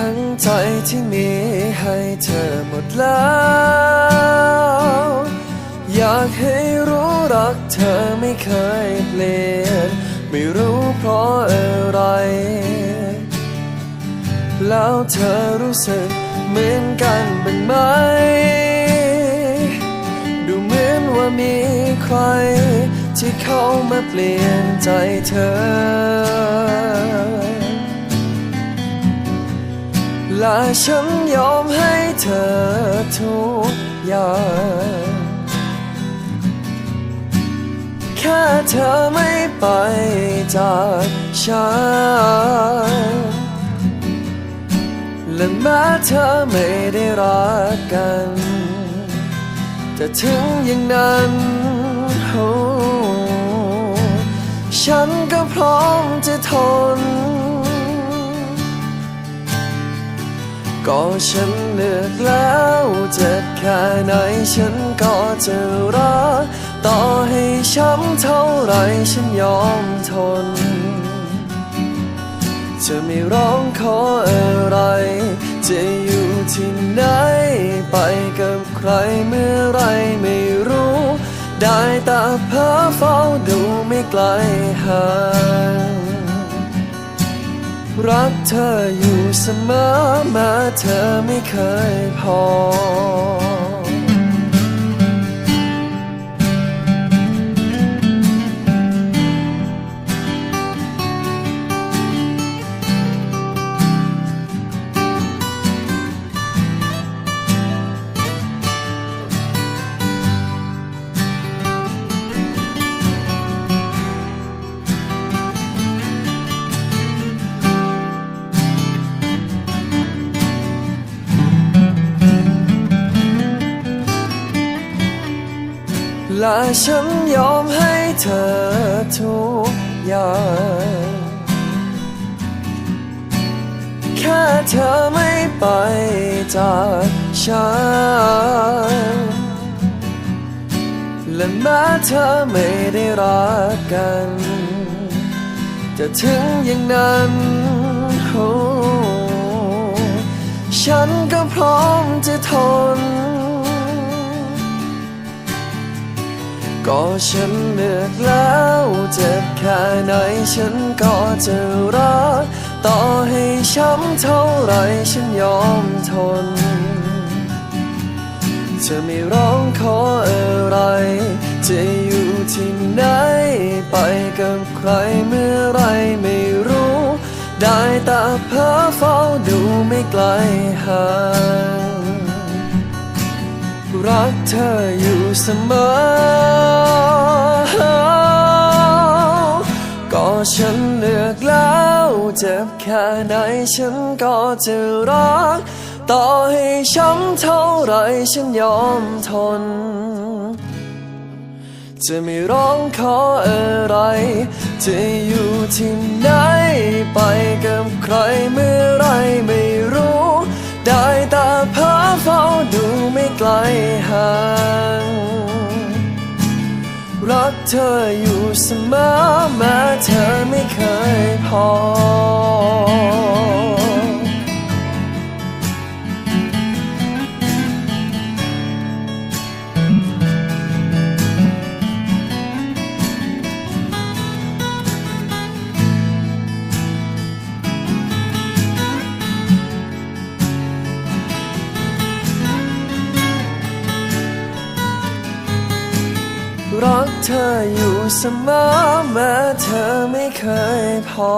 ทั้งใจที่มีให้เธอหมดแล้ว อยากให้รู้รักเธอไม่เคยเปลี่ยน ไม่รู้เพราะอะไร แล้วเธอรู้สึกเหมือนกันบ้างไหม ดูเหมือนว่ามีใคร ที่เข้ามาเปลี่ยนใจเธอ และฉันยอมให้เธอทุกอย่าง แค่เธอไม่ไปจากฉัน และแม้เธอไม่ได้รักกัน แต่ถึงอย่างนั้นฉันก็พร้อมจะทน ก็ฉันเลือกแล้วเจ็บแค่ไหนฉันก็จะรักต่อให้ช้ำเท่าไรฉันยอมทน จะไม่ร้องขออะไร จะอยู่ที่ไหน ไปกับใครเมื่อไรไม่รู้ ได้แต่เพ้อเฝ้าดูไม่ไกลห่าง รักเธออยู่เสมอมาเธอไม่เคยพอ และฉันยอมให้เธอทุกอย่าง แค่เธอไม่ไปจากฉัน และแม้เธอไม่ได้รักกัน จะถึงอย่างนั้นโอ้ฉันก็พร้อมจะทน ก็ฉันเลือกแล้วเจ็บแค่ไหนฉันก็จะรักต่อให้ช้ำเท่าไรฉันยอมทน จะไม่ร้องขออะไร จะอยู่ที่ไหน ไปกับใครเมื่อไรไม่รู้ ได้แต่เพ้อเฝ้าดูไม่ไกลห่าง รักเธออยู่เสมอ ก็ฉันเลือกแล้วเจ็บแค่ไหนฉันก็จะรัก ต่อให้ช้ำเท่าไรฉันยอมทน จะไม่ร้องขออะไร จะอยู่ที่ไหนไปกับใครเมื่อไรไม่ เฝ้าดูไม่ไกลห่าง รักเธออยู่เสมอแม้เธอไม่เคยพอ รักเธออยู่เสมอแม้เธอไม่เคยพอ